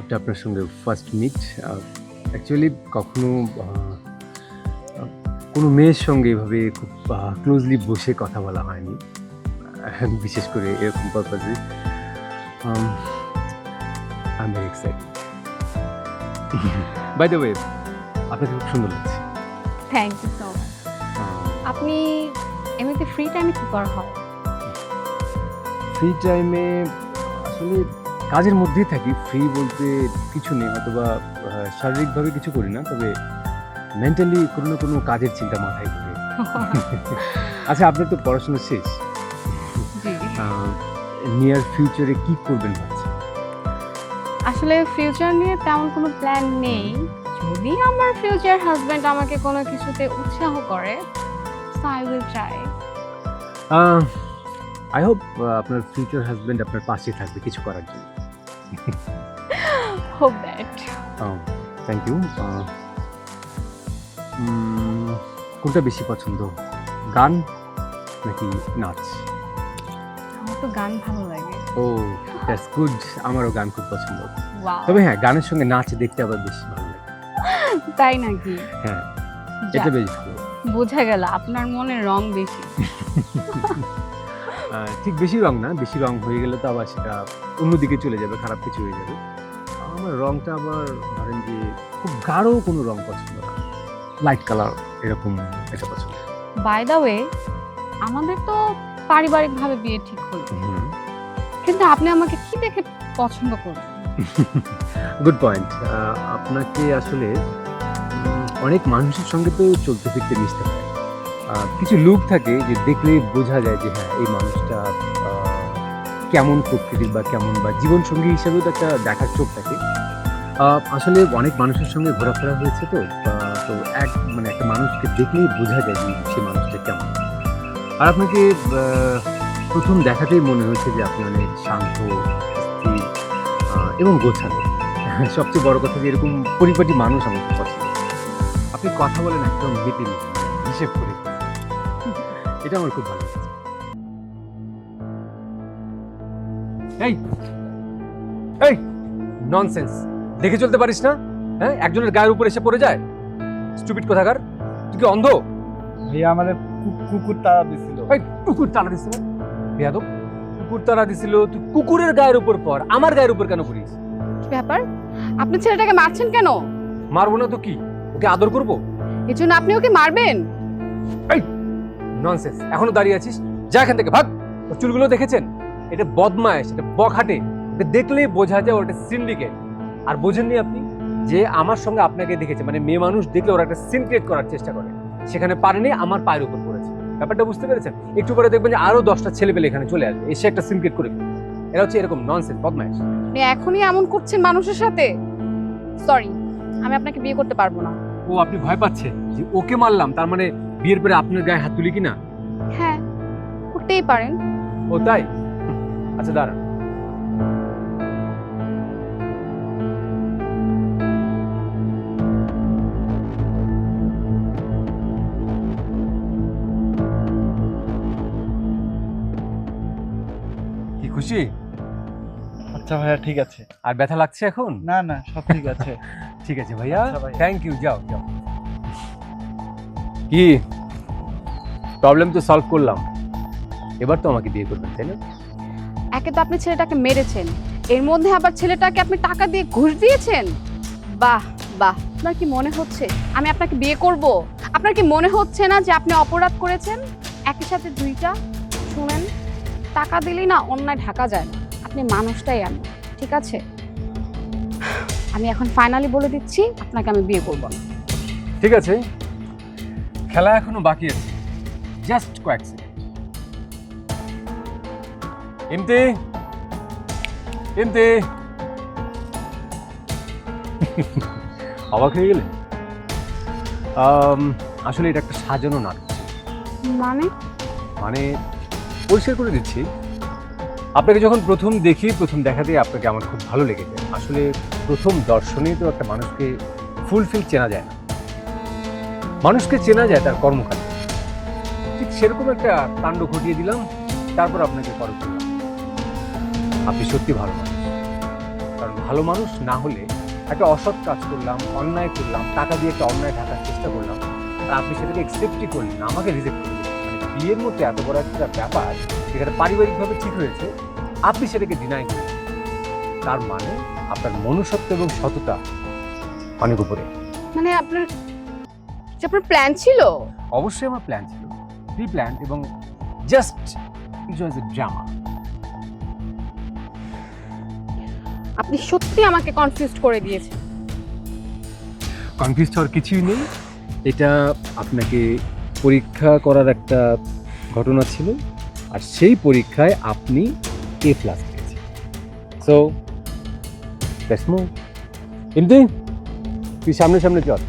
এটা আপনার সঙ্গে ফার্স্ট মিট অ্যাকচুয়ালি কখনো কোনো মেয়ের সঙ্গে এভাবে খুব ক্লোজলি বসে কথা বলা হয়নি বিশেষ করে এরকম পারপাজে I very excited by the way আপনাকে খুব সুন্দর লাগছে। থ্যাংক ইউ সো মাচ আপনি এমনিতে ফ্রি টাইমে কি করা হয়? ফ্রি টাইমে আসলে কাজের মধ্যেই থাকি ফ্রি বলতে কিছু নেই হয়তো বা শারীরিকভাবে কিছু করি না তবে মেন্টালি কোনো না কোনো কাজের চিন্তা মাথায় ঘুরে। আচ্ছা আপনার তো পড়াশোনা শেষ। নিয়ার ফিউচারে কি করবেন ভাবছেন? আসলে ফিউচার নিয়ে তেমন কোনো প্ল্যান নেই। যদি আমার ফিউচার হাজবেন্ড আমাকে কোনো কিছুতে উৎসাহ করে I will try I hope আপনার ফিউচার হাজবেন্ড আপনার পাশে থাকবে কিছু করার জন্য। হোপ দ্যাট থ্যাংক ইউ কোনটা বেশি পছন্দ? গান নাকি নাচ? আমার তো গান ভালো লাগে। ও দ্যাটস গুড আমারও গান খুব পছন্দ। তবে হ্যাঁ গানের সঙ্গে নাচ দেখতে আবার বেশি ভালো লাগে। তাই নাকি? হ্যাঁ এটা বেশ ভালো। বোঝা গেল আপনার মনে রং বেশি। ঠিক বেশি রং না বেশি রং হয়ে গেলে তো আবার সেটা অন্যদিকে চলে যাবে খারাপ কিছু হয়ে যাবে। আমার রংটা আবার ধরেন যে খুব গাঢ় কোনো রং পছন্দ না। লাইট কালার এরকম এটা পছন্দ। বাই দা ওয়ে আমাদের তো পারিবারিকভাবে বিয়ে ঠিক হলো। কিন্তু আপনি আমাকে কি দেখে পছন্দ করলেন? গুড পয়েন্ট আপনাকে আসলে অনেক মানুষের সঙ্গে তো চলতে ফিরতে মিশতে হয়। কিছু লুক থাকে যে দেখলেই বোঝা যায় যে হ্যাঁ এই মানুষটা কেমন প্রকৃতির বা কেমন বা জীবনসঙ্গী হিসাবেও তো একটা দেখার চোখ থাকে। আসলে অনেক মানুষের সঙ্গে ঘোরাফেরা হয়েছে তো তো এক মানে একটা মানুষকে দেখলেই বোঝা যায় যে সে মানুষটা কেমন। আর আপনাকে প্রথম দেখাতেই মনে হয়েছে যে আপনি অনেক শান্ত, স্থির এবং গোছানো সবচেয়ে বড় কথা যে এরকম পরিপাটি মানুষ খুব পছন্দ আপনি কথা বলেন একদম মিটি মিটি হিসেব করে। এটা আমার খুব ভালো এই এই ননসেন্স দেখে চলতে পারিস না? হ্যাঁ একজনের গায়ের উপর এসে পড়ে যায়? স্টুপিড কোথাকার। তুই কি অন্ধ? ভাইয়া আমাদের কুকুর তারা দিছিল। এই কুকুর তাড়া দিছিল? বেয়াদব। কুকুর তাড়া দিছিল তুই কুকুরের গায়ের উপর পর আমার গায়ের উপর কেন পড়িস? কি ব্যাপার? আপনি ছেলেটাকে মারছেন কেন? মারবো না তো কি? ওকে আদর করব? এর জন্য আপনি ওকে মারবেন? ননসেন্স এখনও দাঁড়িয়ে আছিস? যা এখান থেকে ভাগ। ওর চুলগুলো দেখেছেন? এটা বদমায়েশ এটা বখাটে। এটা দেখলেই বোঝা যায় ওটা সিন্ডিকেট আর বোঝেননি আপনি যে আমার সঙ্গে আপনাকে দেখেছে মানে মেয়ে মানুষ দেখলে ওরা একটা সিন ক্রিয়েট করার চেষ্টা করে। সেখানে পারেনি আমার পায়ের উপর পড়েছে। ব্যাপারটা বুঝতে পেরেছেন? একটু পরে দেখবেন যে আরও দশটা ছেলে পেলে এখানে চলে আসবে। এসে একটা সিন ক্রিয়েট করে। এরা হচ্ছে এরকম ননসেন্স বদমায়েশ। আপনি এখনই এমন করছেন মানুষের সাথে? সরি আমি আপনাকে বিয়ে করতে পারব না। ও আপনি ভয় পাচ্ছে যে ওকে মারলাম তার মানে বিয়ের পরে আপনার গায়ে হাত তুলি কিনা? হ্যাঁ করতেই পারেন। ও তাই? আচ্ছা দাঁড়ান। কি খুশি? আচ্ছা ভাইয়া ঠিক আছে। আর ব্যথা লাগছে এখন? না না সব ঠিক আছে। ঠিক আছে ভাইয়া। আচ্ছা ভাইয়া। থ্যাংক ইউ যাও যাও। কি? প্রবলেম তো সলভ করলাম। এবার তো আমাকে বিয়ে করবেন তাই না? একে তো আপনি ছেলেটাকে মেরেছেন। এর মধ্যে আবার ছেলেটাকে আপনি টাকা দিয়ে ঘুষ দিয়েছেন? বাহ বাহ। আপনার কি মনে হচ্ছে? আমি আপনাকে বিয়ে করব? আপনার কি মনে হচ্ছে না যে আপনি অপরাধ করেছেন? একই সাথে দুইটা শুনেন। টাকা দিলেই না অন্যায় ঢাকা যায় না। আপনি মানুষটাই আমি ঠিক আছে? আমি এখন ফাইনালি বলে দিচ্ছি আপনাকে আমি বিয়ে করব না। ঠিক আছে। খেলা এখনও বাকি আছে। জাস্ট কয়েক সেকেন্ড ইমতি। ইমতি। অবাক হয়ে গেলে? আসলে এটা একটা সাজানো নাটক। মানে? মানে পরিষ্কার করে দিচ্ছি। আপনাকে যখন প্রথম দেখি প্রথম দেখাতেই আপনাকে আমার খুব ভালো লেগেছে। আসলে প্রথম দর্শনেই তো একটা মানুষকে ফুলফিল চেনা যায় না। মানুষকে চেনা যায় তার কর্মকাণ্ডে। ঠিক সেরকম একটা কাণ্ড ঘটিয়ে দিলাম, তারপর আপনাকে পরখ করলাম। আপনি সত্যি ভালো মানুষ। কারণ ভালো মানুষ না হলে একটা অসৎ কাজ করলাম, অন্যায় করলাম, টাকা দিয়ে একটা অন্যায় ঢাকার চেষ্টা করলাম, আর আপনি সেটাকে একসেপ্টই করলেন আমাকে রিজেক্ট করলেন মানে বিয়ের মধ্যে এত বড় একটা ব্যাপার, যেখানে পারিবারিকভাবে ঠিক হয়েছে, আপনি সেটাকে ডিনাই করলেন। তার মানে আপনার মনুষ্যত্ব এবং সততা অনেক উপরে। মানে আপনার যে আপনার প্ল্যান ছিল? অবশ্যই আমার প্ল্যান ছিল। প্রি প্ল্যান এবং just it was a drama আপনি সত্যি আমাকে কনফিউজড করে দিয়েছেন। কনফিউজ হওয়ার কিছুই নেই। এটা আপনাকে পরীক্ষা করার একটা ঘটনা ছিল আর সেই পরীক্ষায় আপনি এ প্লাস পেয়েছেন। সো লেটস মুভ ইমতি তুই সামনে সামনে চল।